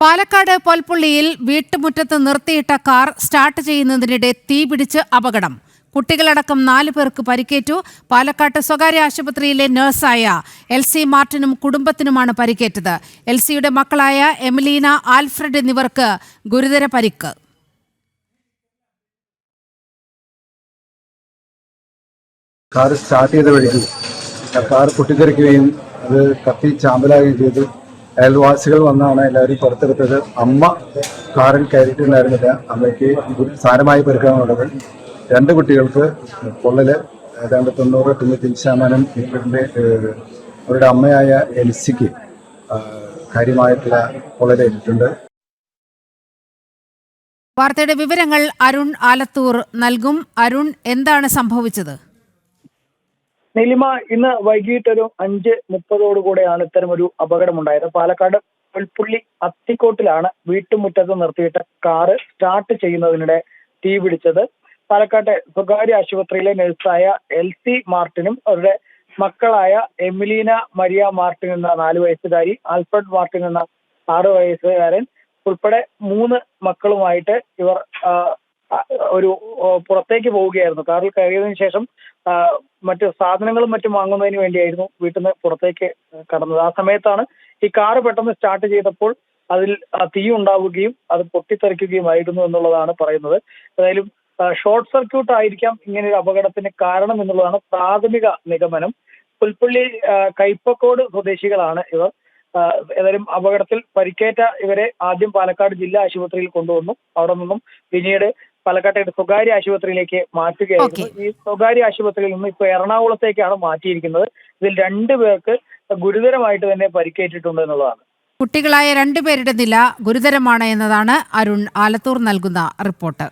പാലക്കാട് പൊൽപ്പുള്ളിയിൽ വീട്ടുമുറ്റത്ത് നിർത്തിയിട്ട car start ചെയ്യുന്നതിനിടെ തീപിടിച്ച് അപകടം. കുട്ടികളടക്കം നാല് പേർക്ക് പരിക്കേറ്റു. പാലക്കാട്ട് സ്വകാര്യ ആശുപത്രിയിലെ നഴ്സായ എൽ സി മാർട്ടിനും കുടുംബത്തിനുമാണ് പരിക്കേറ്റത്. എൽ സിയുടെ മക്കളായ എമിലീന ആൽഫ്രഡ് എന്നിവർക്ക് ഗുരുതര പരിക്ക്. കാർ സ്റ്റാർട്ട് ചെയ്ത വഴിക്ക് കാർ പൊട്ടിത്തെറിക്കുകയും അത് കത്തി ചാമ്പലാകുകയും ചെയ്തു. അയൽവാസികൾ വന്നാണ് എല്ലാവരും പുറത്തെടുത്തത്. അമ്മ കാറിൽ കയറിയിട്ടുണ്ടായിരുന്നില്ല. അമ്മയ്ക്ക് സാരമായ പെരുക്കാനുള്ളത് രണ്ട് കുട്ടികൾക്ക് പൊള്ളൽ ഏതാണ്ട് തൊണ്ണൂറ് തൊണ്ണൂറ്റഞ്ച് ശതമാനം ഇവരുടെ അവരുടെ അമ്മയായ എൽസിക്ക് കാര്യമായിട്ടുള്ള പൊള്ളലേറ്റിട്ടുണ്ട് വാർത്തയുടെ വിവരങ്ങൾ അരുൺ ആലത്തൂർ നൽകും. അരുൺ എന്താണ് സംഭവിച്ചത്? നീലിമ ഇന്ന് വൈകിട്ട് ഒരു അഞ്ച് മുപ്പതോടുകൂടെയാണ് ഒരു അപകടമുണ്ടായത്. പാലക്കാട് പുൽപ്പുള്ളി അത്തിക്കോട്ടിലാണ് വീട്ടുമുറ്റത്ത് നിർത്തിയിട്ട കാറ് സ്റ്റാർട്ട് ചെയ്യുന്നതിനിടെ തീ പിടിച്ചത്. പാലക്കാട്ടെ സ്വകാര്യ ആശുപത്രിയിലെ നഴ്സായ എൽ സി മാർട്ടിനും അവരുടെ മക്കളായ എമിലീന മരിയ മാർട്ടിൻ എന്ന നാല് വയസ്സുകാരി ആൽഫ്രഡ് മാർട്ടിൻ എന്ന ആറ് വയസ്സുകാരൻ ഉൾപ്പെടെ മൂന്ന് മക്കളുമായിട്ട് ഇവർ ഒരു പുറത്തേക്ക് പോവുകയായിരുന്നു. കാറിൽ കയറിയതിനു ശേഷം മറ്റ് സാധനങ്ങളും മറ്റും വാങ്ങുന്നതിന് വേണ്ടിയായിരുന്നു വീട്ടിൽ നിന്ന് പുറത്തേക്ക് കടന്നത്. ആ സമയത്താണ് ഈ കാറ് പെട്ടെന്ന് സ്റ്റാർട്ട് ചെയ്തപ്പോൾ അതിൽ തീ ഉണ്ടാവുകയും അത് പൊട്ടിത്തെറിക്കുകയും ആയിരുന്നു എന്നുള്ളതാണ് പറയുന്നത്. ഏതായാലും ഷോർട്ട് സർക്യൂട്ട് ആയിരിക്കാം ഇങ്ങനെ ഒരു അപകടത്തിന് കാരണം എന്നുള്ളതാണ് പ്രാഥമിക നിഗമനം. പുൽപ്പള്ളി കൈപ്പക്കോട് സ്വദേശികളാണ് ഇവർ. ഏതായാലും അപകടത്തിൽ പരിക്കേറ്റ ഇവരെ ആദ്യം പാലക്കാട് ജില്ലാ ആശുപത്രിയിൽ കൊണ്ടുവന്നു. അവിടെ നിന്നും പിന്നീട് പാലക്കാട്ടെ സ്വകാര്യ ആശുപത്രിയിലേക്ക് മാറ്റുകയായിരുന്നു. ഈ സ്വകാര്യ ആശുപത്രിയിൽ നിന്ന് ഇപ്പൊ എറണാകുളത്തേക്കാണ് മാറ്റിയിരിക്കുന്നത്. ഇതിൽ രണ്ടു പേർക്ക് ഗുരുതരമായിട്ട് തന്നെ പരിക്കേറ്റിട്ടുണ്ട് എന്നുള്ളതാണ്. കുട്ടികളായ രണ്ടുപേരുടെ നില ഗുരുതരമാണ് എന്നതാണ് അരുൺ ആലത്തൂർ നൽകുന്ന റിപ്പോർട്ട്.